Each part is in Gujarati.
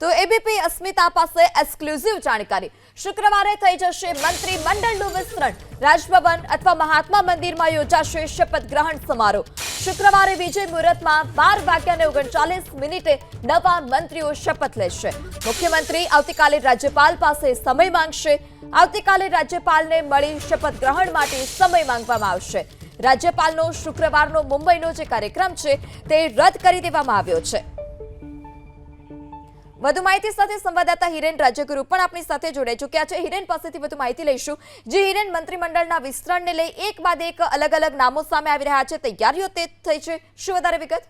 તો એબીપી અસ્મિતા પાસે એક્સક્લુઝિવ જાણકારી. શુક્રવારે થઈ જશે મંત્રી મંડળનું વિસ્તરણ. રાજભવન અથવા મહાત્મા મંદિરમાં યોજાશે શપથ ગ્રહણ સમારોહ. શુક્રવારે વિજય મુહૂર્તમાં બાર વાગ્યાને ઓગણચાલીસ મિનિટે નવા મંત્રીઓ શપથ લેશે. મુખ્યમંત્રી આવતીકાલે રાજ્યપાલ પાસે સમય માંગશે. આવતીકાલે રાજ્યપાલને મળી શપથ ગ્રહણ માટે સમય માંગવામાં આવશે. રાજ્યપાલનો શુક્રવારનો મુંબઈનો જે કાર્યક્રમ છે તે રદ કરી દેવામાં આવ્યો છે. વધુ માહિતી સાથે સંવાદદાતા હિરેન રાજ્યગુરુ પણ આપણી સાથે જોડાઈ ચૂક્યા છે. હિરેન, પાસેથી વધુ માહિતી લઈશું. જે હિરેન, મંત્રીમંડળના વિસ્તરણને લઈ એક બાદ એક અલગ અલગ નામો સામે આવી રહ્યા છે. તૈયારીઓ તે થઈ છે. શું વધારે વિગત?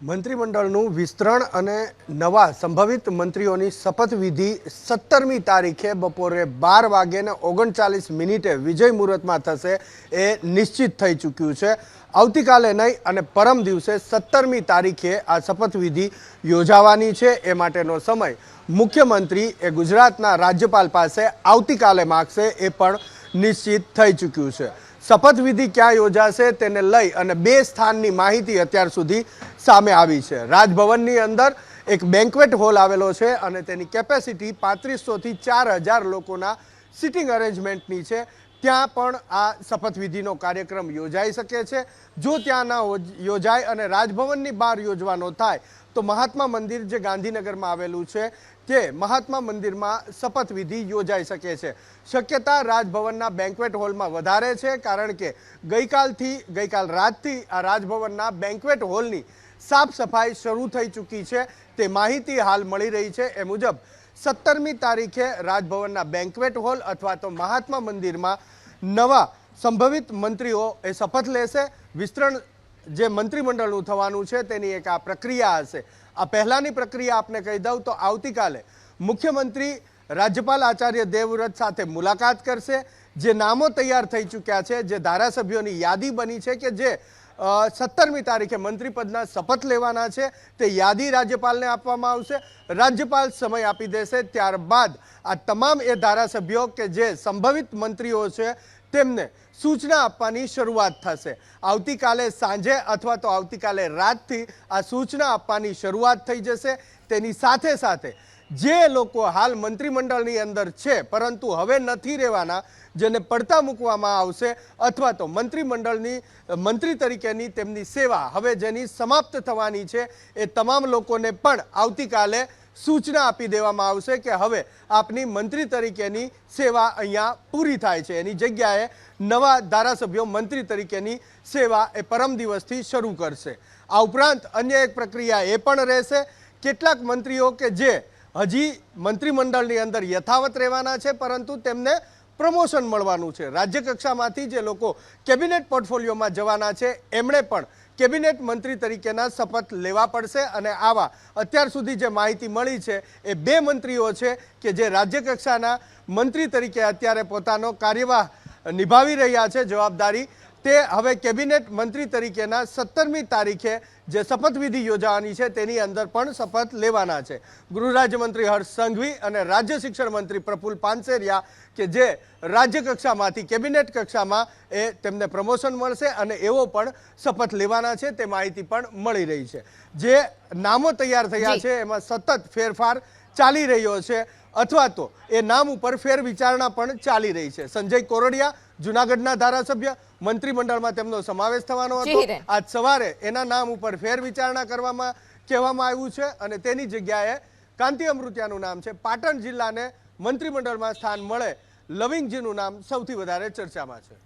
મંત્રીમંડળનું વિસ્તરણ અને નવા સંભવિત મંત્રીઓની શપથવિધિ સત્તરમી તારીખે બપોરે બાર વાગ્યે ઓગણચાલીસ મિનિટે વિજય મુહૂર્તમાં થશે એ નિશ્ચિત થઈ ચૂક્યું છે. આવતીકાલે નહીં અને પરમ દિવસે સત્તરમી તારીખે આ શપથવિધિ યોજાવાની છે એ માટેનો સમય મુખ્યમંત્રી એ ગુજરાતના રાજ્યપાલ પાસે આવતીકાલે માગશે એ પણ નિશ્ચિત થઈ ચૂક્યું છે. શપથવિધિ ક્યાં યોજાશે તેને લઈ અને બે સ્થાનની માહિતી અત્યાર સુધી સામે આવી છે. રાજભવનની અંદર એક બેન્ક્વેટ હોલ આવેલો છે અને તેની કેપેસિટી પાંત્રીસોથી ચાર હજાર લોકોના સિટિંગ અરેન્જમેન્ટની છે. ત્યાં પણ આ શપથવિધિનો કાર્યક્રમ યોજાઈ શકે છે. જો ત્યાં ના યોજાય અને રાજભવનની બહાર યોજવાનો થાય, તો મહાત્મા મંદિર જે ગાંધીનગરમાં આવેલું છે, તે મહાત્મા મંદિરમાં શપથવિધિ યોજાઈ શકે છે. શક્યતા રાજભવનના બેન્ક્વેટ હોલમાં વધારે છે, કારણ કે ગઈકાલથી, ગઈકાલ રાતથી આ રાજભવનના બેન્ક્વેટ હોલની સાફ સફાઈ શરૂ થઈ ચૂકી છે. તે માહિતી હાલ મળી રહી છે. એ મુજબ સત્તરમી તારીખે રાજભવનના બેન્ક્વેટ હોલ અથવા તો મહાત્મા મંદિરમાં નવા સંભવિત મંત્રીઓ એ શપથ લેશે. વિસ્તરણ જે મંત્રીમંડળનું થવાનું છે તેની એક આ પ્રક્રિયા હશે. આ પહેલાંની પ્રક્રિયા આપને કહી દઉં તો આવતીકાલે મુખ્યમંત્રી રાજ્યપાલ આચાર્ય દેવવ્રત સાથે મુલાકાત કરશે. જે નામો તૈયાર થઈ ચૂક્યા છે, જે ધારાસભ્યોની યાદી બની છે કે જે સત્તરમી તારીખે મંત્રીપદના શપથ લેવાના છે. તે યાદી રાજ્યપાલને આપવામાં આવશે. રાજ્યપાલ સમય આપી દેશે. ત્યારબાદ આ તમામ એ ધારાસભ્યો કે જે સંભવિત મંત્રીઓ છે, તેમને સૂચના આપવાની શરૂઆત થશે. આવતીકાલે સાંજે અથવા તો આવતીકાલે રાતથી આ સૂચના આપવાની શરૂઆત થઈ જશે. તેની સાથે સાથે જે લોકો હાલ મંત્રીમંડળની અંદર છે, પરંતુ હવે નથી રહેવાના, જેને પડતા મૂકવામાં આવશે અથવા તો મંત્રીમંડળની, મંત્રી તરીકેની તેમની સેવા હવે જેની સમાપ્ત થવાની છે, એ તમામ લોકોને પણ આવતીકાલે સૂચના આપી દેવામાં આવશે કે હવે આપની મંત્રી તરીકેની સેવા અહીંયા પૂરી થાય છે. એની જગ્યાએ નવા ધારાસભ્યો મંત્રી તરીકેની સેવા એ પરમ દિવસથી શરૂ કરશે. આ ઉપરાંત અન્ય એક પ્રક્રિયા એ પણ રહેશે. કેટલાક મંત્રીઓ કે જે હજી મંત્રીમંડળની અંદર યથાવત રહેવાના છે, પરંતુ તેમને પ્રમોશન મળવાનું છે. રાજ્ય કક્ષામાંથી જે લોકો કેબિનેટ પોર્ટફોલિયોમાં જવાના છે, એમણે પણ કેબિનેટ મંત્રી તરીકેના શપથ લેવા પડશે અને આવા અત્યાર સુધી જે માહિતી મળી છે, એ બે મંત્રીઓ છે કે જે રાજ્ય કક્ષાના મંત્રી તરીકે અત્યારે પોતાનો કાર્યવાહ નિભાવી રહ્યા છે, જવાબદારી તે હવે કેબિનેટ મંત્રી તરીકેના સત્તરમી તારીખે જે શપથવિધિ યોજાવાની છે તેની અંદર પણ શપથ લેવાના છે. ગૃહ રાજ્યમંત્રી હર્ષ સંઘવી અને રાજ્ય શિક્ષણ મંત્રી પ્રફુલ પાનસેરિયા કે જે રાજ્ય કક્ષામાંથી કેબિનેટ કક્ષામાં એ તેમને પ્રમોશન મળશે અને એવો પણ શપથ લેવાના છે તે માહિતી પણ મળી રહી છે. જે નામો તૈયાર થયા છે એમાં સતત ફેરફાર ચાલી રહ્યો છે અથવા તો એ નામ ઉપર ફેર વિચારણા પણ ચાલી રહી છે. સંજય કોરડિયા જુનાગઢના ધારાસભ્ય મંત્રીમંડળમાં તેમનો સમાવેશ થવાનો હતો. આજ સવારે એના નામ ઉપર ફેર વિચારણા કરવામાં કહેવામાં આવ્યું છે અને તેની જગ્યાએ કાંતિ અમૃતિયાનું નામ છે. પાટણ જિલ્લાને મંત્રીમંડળમાં સ્થાન મળે. લવિંગજીનું નામ સૌથી વધારે ચર્ચામાં છે.